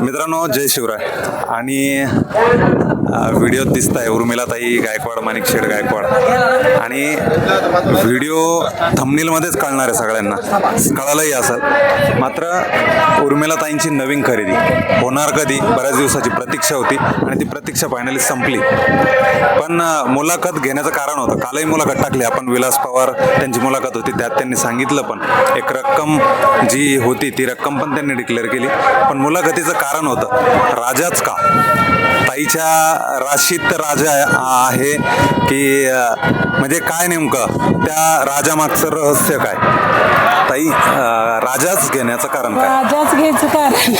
मित्रांनो जय शिवराय. आणि व्हिडिओ दिसत आहे उर्मिलाताई गायकवाड माणिक शेड गायकवाड. आणि व्हिडिओ थंबनेलमध्येच कळणार आहे सगळ्यांना. कळालंही असं. मात्र उर्मिलाताईंची नवीन खरेदी होणार कधी? बऱ्याच दिवसाची प्रतीक्षा होती आणि ती प्रतीक्षा फायनली संपली. पण मुलाखत घेण्याचं कारण होतं. कालही मुलाखत टाकली. आपण विलास पवार त्यांची मुलाखत होती त्यात त्यांनी सांगितलं पण. एक रक्कम जी होती ती रक्कम पण त्यांनी डिक्लेअर केली. पण मुलाखतीचं कारण होतं. राजाच का? ताईच्या राशीत राजा आहे की म्हणजे काय नेमकं? त्या राजामागचं रहस्य काय? ताई राजाच घेण्याचं कारण काय? राजाच घ्यायचं कारण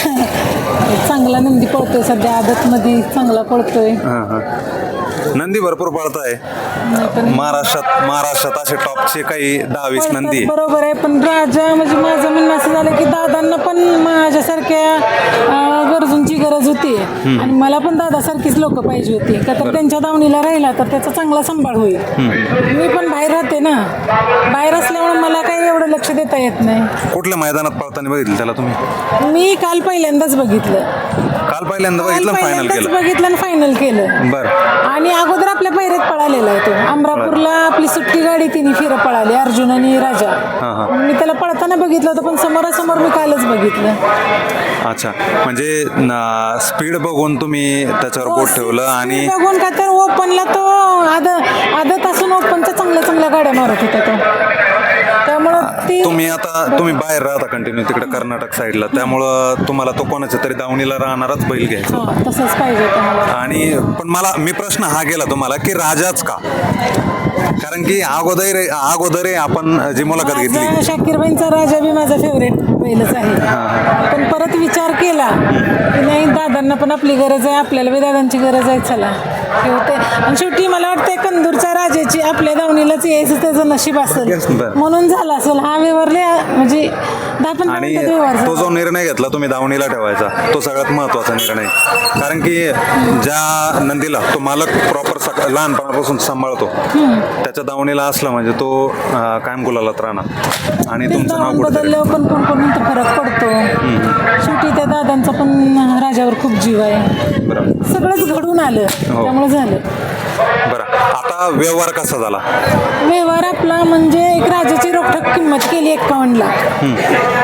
चांगला नंदी पळतोय सध्या आदतमध्ये चांगला पळतोय. नंदी भरपूर पळत आहे नाही. पण महाराष्ट्रात महाराष्ट्रात असे टॉपचे काही दहा वीस नंदी. बरोबर आहे पण राजा म्हणजे माझं असं झालं की दादांना पण माझ्यासारख्या गरजूंची गरज होती. आणि मला पण दादासारखीच लोक पाहिजे होती. का तर त्यांच्या दावणीला राहिला तर त्याचा चांगला सांभाळ होईल. मी पण बाहेर राहते ना. बाहेर असल्यामुळे मला काही एवढं लक्ष देता येत नाही. कुठल्या मैदानात पळताना बघितलं त्याला तुम्ही? मी काल पहिल्यांदाच बघितलं. काल पहिल्यांदा बघितलं फायनल केलं बघितलं आणि फायनल केलं. बरं. आणि अगोदर आपल्या पैरेत पळालेला आहे तो. अमरापूरला आपली सुट्टी गाडी तिने फिरं पळाली अर्जुन आणि राजा. मी त्याला पळताना बघितलं होतं पण समोरासमोर मी कालच बघितलं. अच्छा. म्हणजे स्पीड बघून तुम्ही त्याच्यावर बोट ठेवलं आणि हो, बघून का तर ओपनला तो आद आदत असून ओपनच्या चांगल्या चांगल्या गाड्या मारत होता ती. तुम्ही आता तुम्ही बाहेर राहता कंटिन्यू तिकडे कर्नाटक साईडला त्यामुळं तुम्हाला तो कोणाच्या तरी दावणीला राहणारच बैल घ्यायचा. हा, तसंच पाहिजे आणि पण मला मी प्रश्न हा केला तुम्हाला की राजाच का? कारण की अगोदर अगोदर आपण जी मुलाखत घेतली. माझा शाकीरबाईंचा राजा बी माझा फेवरेट पहिलंच आहे. पण परत विचार केला की नाही दादांना पण आपली गरज आहे आपल्याला बी दादांची गरज आहे चला. होते आणि शेवटी मला वाटतंय कंदूरच्या राजाची आपल्या दावणीलाच यायचं त्याचं नशीब असेल. बरं. म्हणून झालं असेल. हा व्यवहारले म्हणजे दहा पंधरा आणि मिनिटात व्यवहार तो झाला. जो निर्णय घेतला तुम्ही दावणीला ठेवायचा तो सगळ्यात महत्त्वाचा निर्णय. कारण की ज्या नंदीला तो मालक प्रॉपर लहानपणापासून सांभाळतो त्याच्या दावणीला असला म्हणजे तो अं, कायम गुलालात राहणार. आणि तेच तुमचं नाव दावण बदलल्यावर पण कोण कोण फरक पडतो. शेवटी त्या दादांचा पण राजावर खूप जीव आहे. सगळंच घडून आलं. हो. त्यामुळे झालं. बरं. व्यवहार कसा झाला? व्यवहार आपला म्हणजे एक राजाची रोखठोक किंमत केली एक्कावन्न लाख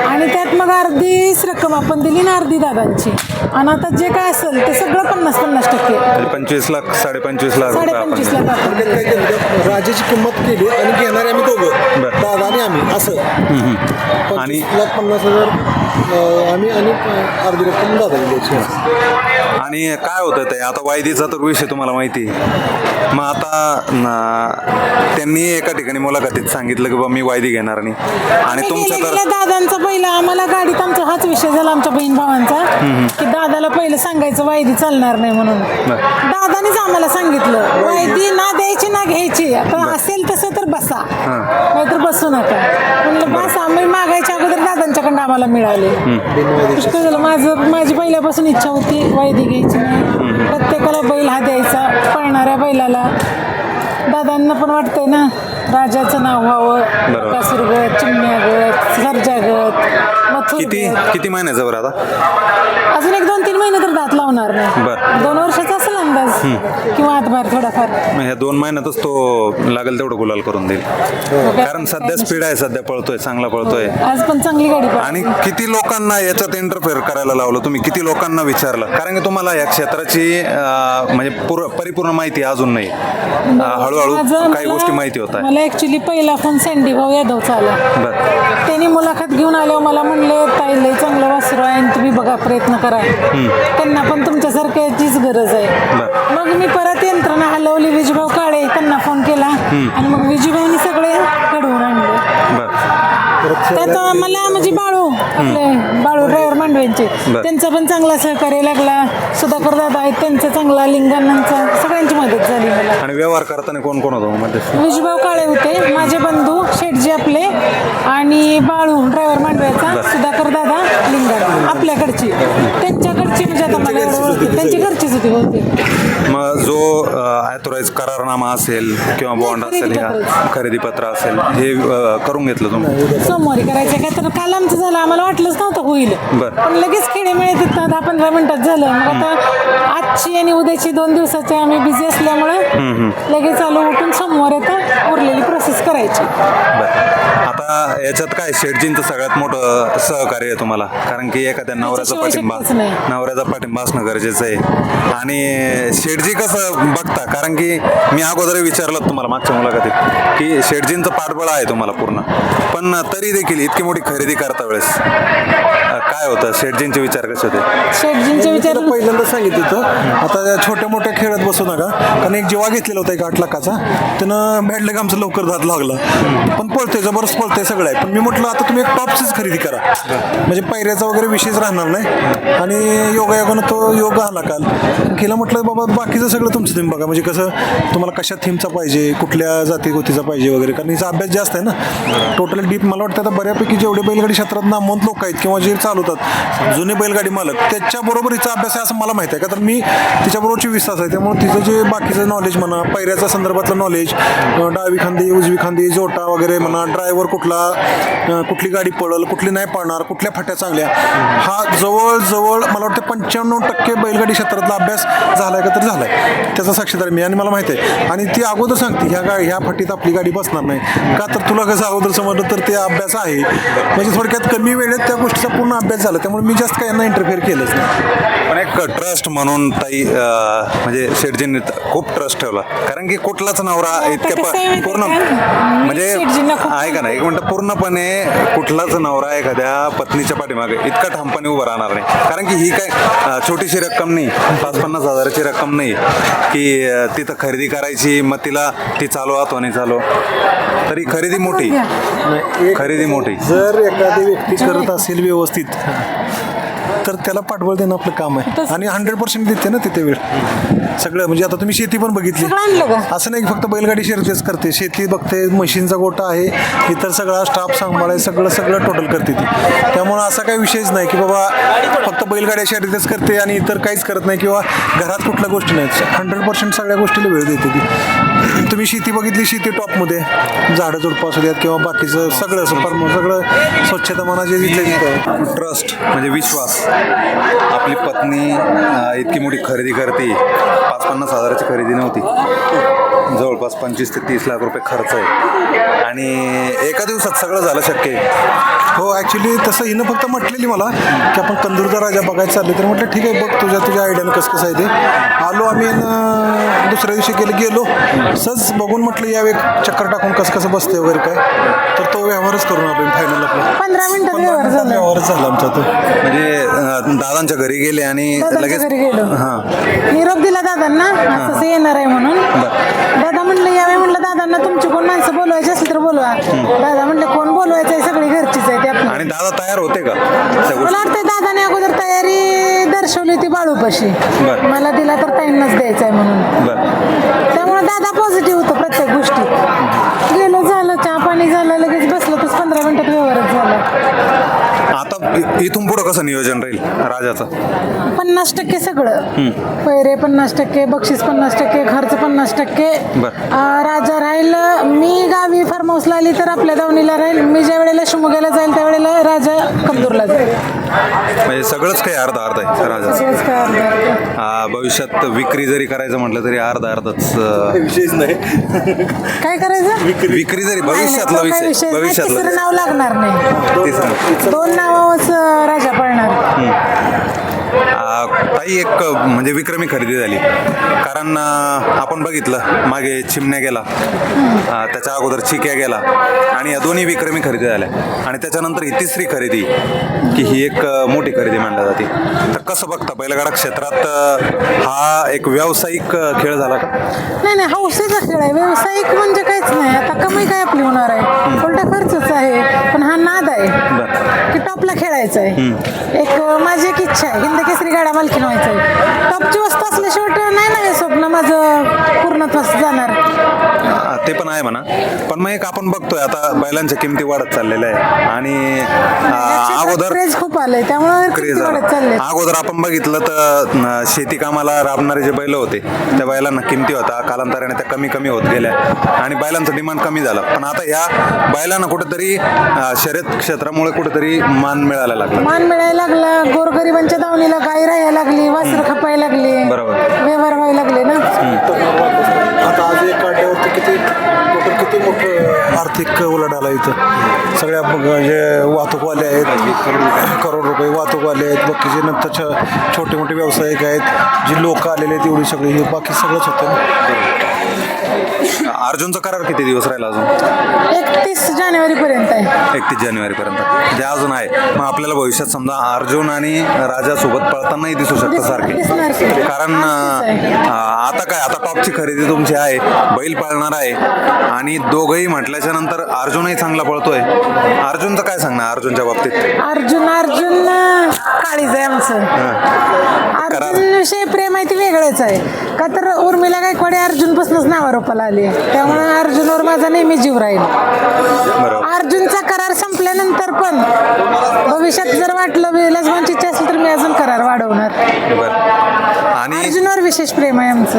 आणि त्यात मग अर्धीच रक्कम आपण दिली ना अर्धी दादांची. आणि आता जे काय असेल ते सगळं पन्नास पन्नास टक्के. पंचवीस लाख साडेपंचवीस लाख रुपये आपण साडेपंचवीस लाख आपण काय केलं? राजाची किंमत केली आणि घेणारे आम्ही दोघं. बरं. दादा आणि आम्ही असं. आणि- लाख पन्नास हजार अं, आम्ही आणि अं, अर्धी रक्कम दादा आणि काय होतं ते? आता वायदीचा तर विषय तुम्हाला माहिती आहे. मग आता न- त्यांनी एका ठिकाणी मुलाखतीत सांगितलं की बा मी वायदी घेणार नाही आणि तुमचं गेल्या तर दादांचा पहिला आम्हाला गाडीत आमचा हाच विषय झाला आमच्या बहीण भावांचा की दादाला पहिलं सांगायचं वायदी चालणार नाही म्हणून. दादानीच आम्हाला सांगितलं वायदी ना द्यायची ना घ्यायची. आता असेल तसं तर बसा. नाहीतर बसू नका. म्हणलं बस. आम्ही मागायच्या अगोदर दादांच्याकडनं आम्हाला मिळाले. पुष्कळ झालं. माझं माझी पहिल्यापासून इच्छा होती वायदी घ्यायची नाही. प्रत्येकाला बैल हा द्यायचा पळणाऱ्या बैलाला. दादांना पण वाटतंय ना राजाचं नाव व्हावं बरोबर. कासुरगत चिमण्यागत सर्जागत मथुर किती किती महिन्याचं बरं आता अजून एक दोन तीन महिने तर दात लावणार नाही बरं. दोन वर्षाचा किंवा आतभार थोडाफार. मग ह्या दोन महिन्यातच तो लागेल तेवढं गुलाल करून देईल. कारण सध्या स्पीड आहे सध्या पळतोय चांगला पळतोय. आज पण चांगली गाडी पळाली. आणि किती लोकांना याच्यात इंटरफेअर करायला लावलं तुम्ही? किती लोकांना विचारलं? कारण की तुम्हाला या क्षेत्राची अं, म्हणजे पूर परिपूर्ण माहिती अजून नाही. अं, हळूहळू काही मला- गोष्टी माहिती होत आहे मला ऍक्च्युली पहिला फोन सँडी भाऊ यादवचा आला. बरं. त्यांनी मुलाखत घेऊन आल्यावर मला म्हणले ताई लय चांगलं वासरू आहे आणि तुम्ही बघा प्रयत्न करा. त्यांना पण तुमच्यासारख्याचीच गरज आहे. बरं. मग मी परत यंत्रणा हलवली विजूभाऊ काळे त्यांना फोन केला. आणि मग विजूभाऊनी सगळे घडवून आणले. त्यात मला म्हणजे बाळू आपले बाळू ड्रायव्हर मांडवेंचे. बरं. त्यांचा पण चांगला सहकार्य लागला. सुधाकर दादा आहेत त्यांचा चांगला लिंगांनांचा सगळ्यांची मदत झाली मला. आणि व्यवहार करताना कोण कोण होतो मध्ये? विजूभाऊ काळे होते माझे बंधू शेठजी आपले आणि बाळू ड्रायव्हर मांडव्याचा सुधाकर दादा लिंगण आपल्याकडची. त्यांच्याकडची म्हणजे आता मला ओळखते त्यांची घरचीच होती मग जो ॲथोराईज करारनामा असेल किंवा बॉन्ड असेल ह्या खरेदी पत्र असेल हे करून घेतलं तुम्ही? सोमवारी करायचं काय? तर काल आमचं झालं. आम्हाला वाटलंच नव्हतं होईल. बरं. पण लगेच खेडे मिळत दहा पंधरा मिनिटात झालं. मग आता आजची आणि उद्याची दोन दिवसाचे आम्ही बिझी असल्यामुळं लगेच आलो उठून सोमवार येतं. उरलेली प्रोसेस करायची. बरं. आता याच्यात काय? शेटजींचं सगळ्यात मोठं सहकार्य आहे तुम्हाला. कारण की एखाद्या नवऱ्याचा त्याच्याशिवाय पाठिंबा शक्यच नाही. नवऱ्याचा पाठिंबा असणं गरजेचं आहे. आणि शेटजी कसं बघता? कारण की मी अगोदर विचारलं तुम्हाला मागच्या मुलाखतीत की शेटजींचं पाठबळ आहे तुम्हाला पूर्ण. पण तरी देखील इतकी मोठी खरेदी करता वेळेस. अं, काय होतं? शेटजींचे विचार कसे होते? शेटजींचे विचार तिला पहिल्यांदा सांगितलं होतं. आता त्या छोट्या मोठ्या खेळत बसू नका. कारण एक जेव्हा घेतलेला होता एक आठ लाखाचा. त्यानं भेटलं की आमचं लवकर धात लागला. पण पळतंय जबरदस्त पळतंय सगळं आहे. पण मी म्हटलं आता तुम्ही एक टॉपचीच खरेदी करा. म्हणजे पैऱ्याचा वगैरे विषयच राहणार नाही. आणि योगायोगानं तो योग आला काल. केला म्हटलं बाबा बाकीचं सगळं तुमचं तुम्ही बघा. म्हणजे कसं तुम्हाला कशा थीमचा पाहिजे? कुठल्या जाती गोतीचा पाहिजे वगैरे? कारण हिचा अभ्यास जास्त आहे ना. टोटल डीप मला वाटतं आता बऱ्यापैकी जेवढे बैलगाडी क्षेत्रात नामवंत लोक आहेत किंवा जे चालवतात जुने बैलगाडी मालक त्याच्याबरोबर हिचा अभ्यास आहे असं मला माहिती आहे. का तर मी तिच्याबरोबरची विश्वास आहे. त्यामुळे तिचं जे बाकीचं नॉलेज म्हणा पैऱ्याच्या संदर्भातलं नॉलेज डावी खांदी उजवी खांदी जोटा वगैरे म्हणा ड्रायव्हर कुठला कुठली गाडी पडल कुठली नाही पडणार कुठल्या फाट्या चांगल्या हा जवळजवळ मला वाटतं पंच्याण्णव टक्के बैलगाडी क्षेत्रातला अभ्यास झालाय का तर झालाय. त्याचा साक्षीदार मी आणि मला माहिती आहे. आणि ती अगोदर सांगते ह्या गा ह्या फाटीत आपली गाडी बसणार नाही. का तर तुला कसं अगोदर समजलं तर ते अभ्यास आहे. म्हणजे थोडक्यात कमी वेळेत त्या गोष्टीचा पूर्ण अभ्यास झाला त्यामुळे मी जास्त काही यांना इंटरफेअर केलंच नाही. पण एक ट्रस्ट म्हणून ताई म्हणजे शेटजींनी खूप ट्रस्ट ठेवला. कारण की कुठलाच नवरा इतक्या प- माहिती पूर्ण आहे का? म्हणजे शेटजींना खूप- ऐका ना एक मिनिट. पूर्णपणे कुठलाच नवरा एखाद्या पत्नीच्या पाठीमागे इतका ठामपणे उभा राहणार नाही. कारण की ही काय छोटीशी रक्कम नाही पाच पन्नास हजाराची रक्कम नाही की तिथं खरेदी करायची मग तिला ती चालवा तो नाही चालव. तरी खरेदी मोठी. नाही, खरेदी मोठी. जर एखादी व्यक्ती करत असेल व्यवस्थित तर त्याला पाठबळ देणं आपलं काम आहे. आणि हंड्रेड पर्सेंट देते ना तिथे वेळ. सगळं म्हणजे आता तुम्ही शेती पण बघितली. असं नाही की फक्त बैलगाडी शर्यतीच करते. शेती बघते मशीनचा गोटा आहे इतर सगळा स्टाफ सांभाळाय सगळं सगळं टोटल करते ती. त्यामुळं असा काही विषयच नाही की बाबा फक्त बैलगाड्या शर्यतीच करते आणि इतर काहीच करत नाही किंवा घरात कुठल्या गोष्टी नाहीत. हंड्रेड पर्सेंट सगळ्या गोष्टीला वेळ देते ती. तुम्ही शेती बघितली शेती टॉपमध्ये झाडं झुडपं असू द्यात किंवा बाकीचं सगळं सगळं स्वच्छता तिथं ट्रस्ट म्हणजे विश्वास. आपली पत्नी इतकी मोठी खरेदी करते. पाच पन्नास हजाराची खरेदी नव्हती. जवळपास पंचवीस ते तीस लाख रुपये खर्च आहे. आणि एका दिवसात सगळं झालं शक्य आहे. हो ॲक्च्युली तसं हिनं फक्त म्हटलेली मला की आपण कंदूरचा राजा बघायला चालले तर म्हटलं ठीक आहे बघ तुझ्या तुझ्या आयडियानं कसं कसं आहे ते. आलो आम्ही दुसऱ्या दिवशी गेले गेलो. सहज बघून म्हटलं यावे चक्कर टाकून कसं कसं बसते वगैरे काय? तर तो व्यवहारच करून आलो फायनल आपला व्यवहार झाला. व्यवहारच झाला आमचा तो. म्हणजे दादांच्या घरी गेले आणि लगेच घरी गेलो. हां. निरोप दिला दादांना असं असं येणार आहे म्हणून. दादा म्हणलं यावे म्हणलं दादांना तुमची कोण माणसं बोलवायची असेल तर बोलवा. दादा म्हणले कोण बोलवायचं आहे? सगळी घरचीच आहे ते आपली. आणि दादा तयार होते का? त्या गोष्टी मला वाटतं दादाने अगोदर तयारी दर्शवली होती बाळूपाशी. बरं. मला दिला तर ताईंनाच द्यायचा आहे म्हणून. बरं. त्यामुळे दादा पॉझिटिव्ह होतं प्रत्येक गोष्टीत गेलो झालं चहा पाणी झालं लगेच बसलं तर पंधरा मिनिटात व्यवहारच झाला आता इथून पुढं कसं नियोजन राहील राजाचं? पन्नास टक्के सगळं. पैरे पन्नास टक्के बक्षीस पन्नास टक्के खर्च पन्नास टक्के. बरं. अं, राजा राहील मी गावी फार्म हाऊसला आली तर आपल्या दावणीला राहील. मी ज्या वेळेला शिमोग्याला जाईल त्यावेळेला राजा कंदूरला जाईल. म्हणजे सगळंच काही अर्धा अर्धा आहे सगळंच काय अर्धा. आ, भविष्यात विक्री जरी करायचं म्हटलं तरी अर्धा अर्धाच अं, विषयच नाही. काय करायचं? विक्री. जरी नाही, नाही, भविष्यातला विषय विषय नाही. भविष्यातला तिसरं नाव लागणार नाही. तिसरं. दोन नावावरच अं, राजा पळणार ताई एक म्हणजे विक्रमी खरेदी झाली. कारण आपण बघितलं मागे चिमण्या गेला त्याच्या अगोदर चिक्या गेला आणि या दोन्ही विक्रमी खरेदी झाल्या. आणि त्याच्यानंतर ही तिसरी खरेदी की ही एक मोठी खरेदी मानली जाते. तर कसं बघता बैलगाडा क्षेत्रात हा एक व्यावसायिक खेळ झाला का? नाही नाही हौसेचा खेळ आहे. व्यावसायिक म्हणजे काहीच नाही. आता कमाई काय आपली होणार आहे? उलटा खर्चच आहे. पण हा नाद आहे. की टॉपला खेळायचं आहे एक माझी एक इच्छा आहे. हिंद केसरी गाडा मालकीन व्हायचं आहे टॉपची वस्तू असल्याशिवाय नाही ना हे स्वप्न माझं पूर्णत्वास जाणार. ते पण आहे म्हणा. पण मग एक आपण बघतोय आता बैलांच्या किमती वाढत चाललेल्या आहे. आणि अगोदर क्रेज खूप आलंय त्यामुळे क्रेज किती वाढत चालले अगोदर आपण बघितलं तर शेती कामाला राबणारे जे बैल होते त्या बैलांना किमती होता कालांतराने त्या कमी कमी होत गेल्या. आणि बैलांचं डिमांड कमी झालं. पण आता या बैलांना कुठेतरी अं, शर्यत क्षेत्रामुळे कुठेतरी मान मिळायला लागला. मान मिळायला लागला. गोरगरिबांच्या दावणीला गाय राहायला लागली वासर खपायला लागली. बरोबर. व्यवहार व्हायला लागले ना? आता आज एक काढल्यावरती किती टोटल किती मोठं आर्थिक उलाढाला इथं? सगळ्या म्हणजे वाहतूकवाले आहेत. करोड रुपये वाहतूकवाले आहेत. बाकीचे नंतर छ- छोटे मोठे व्यावसायिक आहेत. जी लोक आलेले आहेत एवढी सगळी हे बाकी सगळंच होतं ना? अर्जुनचा करार किती दिवस राहिला अजून? एकतीस जानेवारी पर्यंत आहे. एकतीस जानेवारीपर्यंत. जे अजून आहे. मग आपल्याला भविष्यात समजा अर्जुन आणि राजा सोबत पळतानाही दिसू शकतं सारखे. दिसणार की. कारण. अं, आता काय? आता टॉपची खरेदी तुमची आहे. बैल पाळणार आहे. आणि दोघंही म्हटल्याच्या नंतर अर्जुनही चांगला पळतोय. अर्जुनचं काय सांगणार अर्जुनच्या बाबतीत? अर्जुन अर्जुन अं, काळीज आहे आमचं. अर्जुन विषयी प्रेम आहे ते वेगळंच आहे. का तर उर्मिला गायकवाडी अर्जुनपासूनच नावारोपाला आली आहे. त्यामुळे अर्जुनवर माझा नेहमी जीव राहील. अर्जुनचा करार संपल्यानंतर पण भविष्यात जर वाटलं विलास भाऊंची इच्छा असेल तर मी अजून करार वाढवणार. बरं. आणि अर्जुनवर विशेष प्रेम आहे आमचं.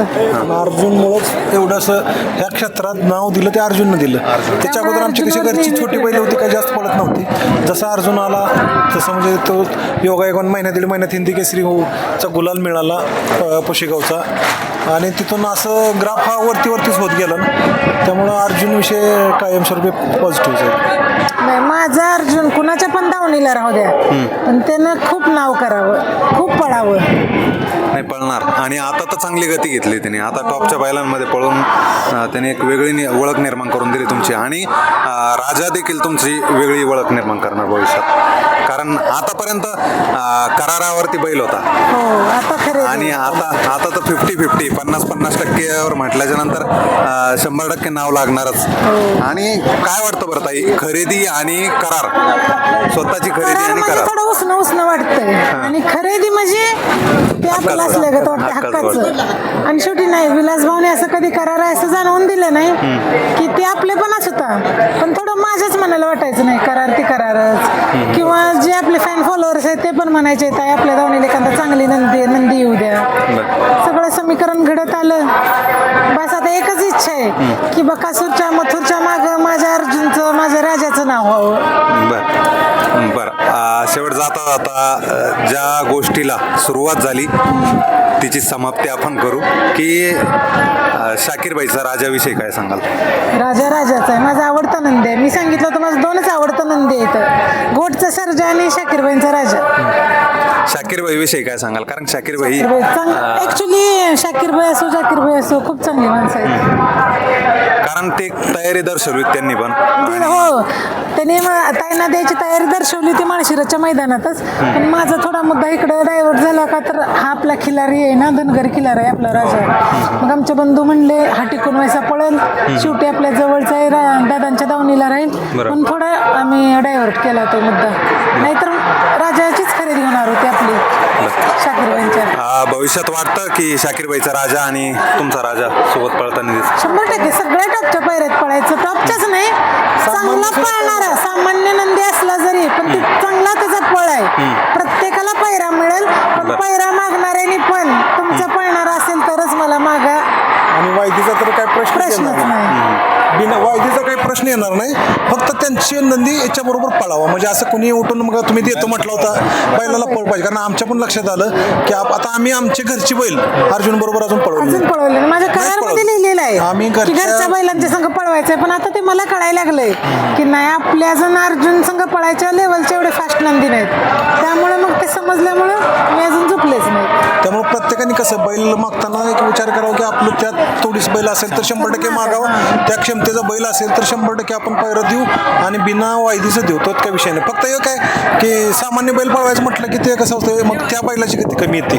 अर्जुनमुळंच एवढं असं ह्या क्षेत्रात नाव दिलं ते अर्जुननं दिलं. त्याच्या अगोदर आमची कशी घरची छोटी बैल होती काय जास्त पडत नव्हती. जसा अर्जुन आला तसं म्हणजे तो योगा एक महिन्यात दीड महिन्यात हिंदी केसरी हो चा गुलाल मिळाला पुशेगावचा. आणि तिथून असं ग्राफ हा वरती वरतीच होत गेला ना. त्यामुळं अर्जुन विषय कायमस्वरूपी पॉझिटिव्ह आहे. नाही माझा अर्जुन कुणाच्या पण दावणीला राहू द्या. पण त्यानं खूप नाव करावं खूप पडावं नाही पळणार. आणि आता तर चांगली गती घेतली त्याने आता टॉपच्या बैलांमध्ये पळून अं, त्याने एक वेगळी नि- ओळख निर्माण करून दिली तुमची. आणि अं, राजा देखील तुमची वेगळी ओळख निर्माण करणार भविष्यात. कारण आतापर्यंत अं, करारावरती बैल होता. हो आता खरे आणि आता आता तर फिफ्टी फिफ्टी पन्नास पन्नास टक्केवर म्हटल्याच्या नंतर अं, शंभर टक्के नाव लागणारच. आणि काय वाटतं बरं ताई? खरेदी आणि करार. स्वतःची खरेदी करार आणि म्हणजे करार. थोडं उष्ण उष्ण वाटतंय आणि खरेदी म्हणजे ते आपलं हक्काचं. असलं का वाटतं. हक्काचं. आणि शेवटी नाही विलास भाऊने असं कधी करार आहे असं जाणवून दिलं नाही की ते आपले पणच होता. पण थोडं माझ्याच मनाला वाटायचं नाही करार ती करारच. किंवा जे आपले फॅन फॉलोअर्स आहेत ते पण म्हणायचे ताई आपल्या जाऊन एखादा चांगली नंदी नंदी येऊ द्या. सगळं समीकरण घडत आलं. बस आता एकच इच्छा आहे की बकासूरच्या मथुरच्या माग माझ्या अर्जुनचं माझ्या राजाचं नाव व्हावं. आता ज्या गोष्टीला सुरुवात झाली तिची समाप्ती आपण करू. की शाकीरबाईचा राजाविषयी काय सांगाल? राजा राजाचा आहे. माझा आवडता नंदी आहे. मी सांगितलं तर माझं दोनच आवडतं नंदी आहे तर घोटचा सर्जा आणि शाकीरबाईंचा राजा. शाकीरबाई विषयी काय सांगाल? कारण शाकीरबाई चांग ऍक्च्युली शाकीरबाई असो शाकीरबाई असो खूप चांगली माणसं आहेत. कारण ते तयारी दर्शवली त्यांनी पण. ते- हो. त्यांनी म- ताईंना द्यायची तयारी दर्शवली ती माळशिराच्या मैदानातच. पण माझा थोडा मुद्दा इकडे डायव्हर्ट झाला का तर हा आपला खिलारी आहे ना धनगरी खिलारी आहे आपला राजा. मग आमचे बंधू म्हणले हा टिकून व्हायचा पळेल. शेवटी आपल्या जवळचा आहे दादांच्या दावणीला राहील. पण थोडा आम्ही डायव्हर्ट केला तो मुद्दा. नाहीतर राजाचीच खरेदी होणार होती आपली शाकीरबाईंच्या आ, भविष्यात वाटतं की शाकीरबाईचा राजा आणि तुमचा राजा सोबत पळताना दिसत शंभर टक्के. सगळ्या टॉपच्या पायऱ्यात पळायचं. टॉपच्याच नाही चांगला पळणारा सामान्य नंदी असला जरी पण ते चांगला त्याचा पळ आहे. प्रत्येकाला पायरा मिळेल पण. पायरा मागणाऱ्याने पण तुमचा पळणारा असेल तरच मला मागा. आणि वायदीचा तर काय प्रश्न प्रश्नच नाही. बिना वायदीचा काही प्रश्न येणार नाही. फक्त त्यांची नंदी याच्याबरोबर पळावा. म्हणजे असं कोणी उठून मग तुम्ही देतो म्हटलं होता बैलाला पळ पाहिजे. कारण आमच्या पण लक्षात आलं की आप- आता आम्ही आमची घरची बैल अर्जुन बरोबर अजून पळवली अजून पळवले. माझ्या करारमध्ये पळवलं. लिहिलेलं आहे आम्ही की घरच्या- घरच्या बैलांच्या संघ पळवायचंय. पण आता ते मला कळायला लागलंय की नाही आपल्या अजून अर्जुन संघ पळायच्या लेवलचे एवढे फास्ट नंदी नाहीत. त्यामुळे मग ते समजल्यामुळं मी अजून झोपलेच नाही. त्यामुळे प्रत्येकाने कसं बैल मागताना एक विचार करावा की आपलं त्यात थोडीच बैल असेल तर शंभर टक्के मागावं. त्या क्षमतेचा बैल असेल तर शंभर टक्के आपण पायरं देऊ आणि बिना वायदीचं देऊ. तोच काही विषय नाही. फक्त एक आहे की सामान्य बैल पळवायचं म्हटलं की ते कसं होतं? मग त्या बैलाची गती कमी येते.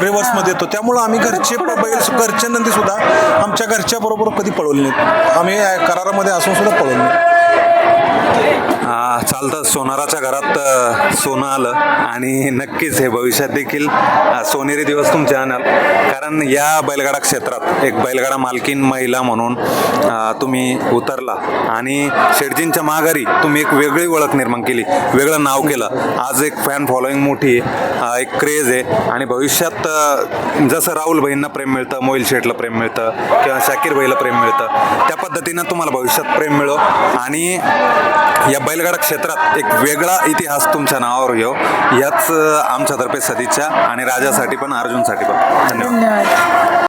रिव्हर्समध्ये येतो. त्यामुळं आम्ही घरचे बैल घरच्या नंदी सुद्धा आमच्या घरच्या बरोबर कधी पळवले नाहीत. आम्ही करारामध्ये असून सुद्धा पळवले नाही चालतं. सोनाराच्या घरात सोनं आलं. आणि नक्कीच हे भविष्यात देखील सोनेरी दिवस तुमचे आणाल. कारण या बैलगाडा क्षेत्रात एक बैलगाडा मालकीन महिला म्हणून तुम्ही उतरला. आणि शेडजींच्या माघारी तुम्ही एक वेगळी ओळख निर्माण केली. वेगळं नाव केलं. आज एक फॅन फॉलोईंग मोठी आहे. एक क्रेज आहे. आणि भविष्यात जसं राहुल भाईंना प्रेम मिळतं मोईल शेठला प्रेम मिळतं किंवा शाकीर भाईला प्रेम मिळतं त्या पद्धतीनं तुम्हाला भविष्यात प्रेम मिळो. आणि या बैलगाडा क्षेत्रात एक वेगळा इतिहास तुमच्या नावावर येऊ याच आमच्यातर्फे सदिच्छा आणि राजासाठी पण अर्जुनसाठी पण. धन्यवाद.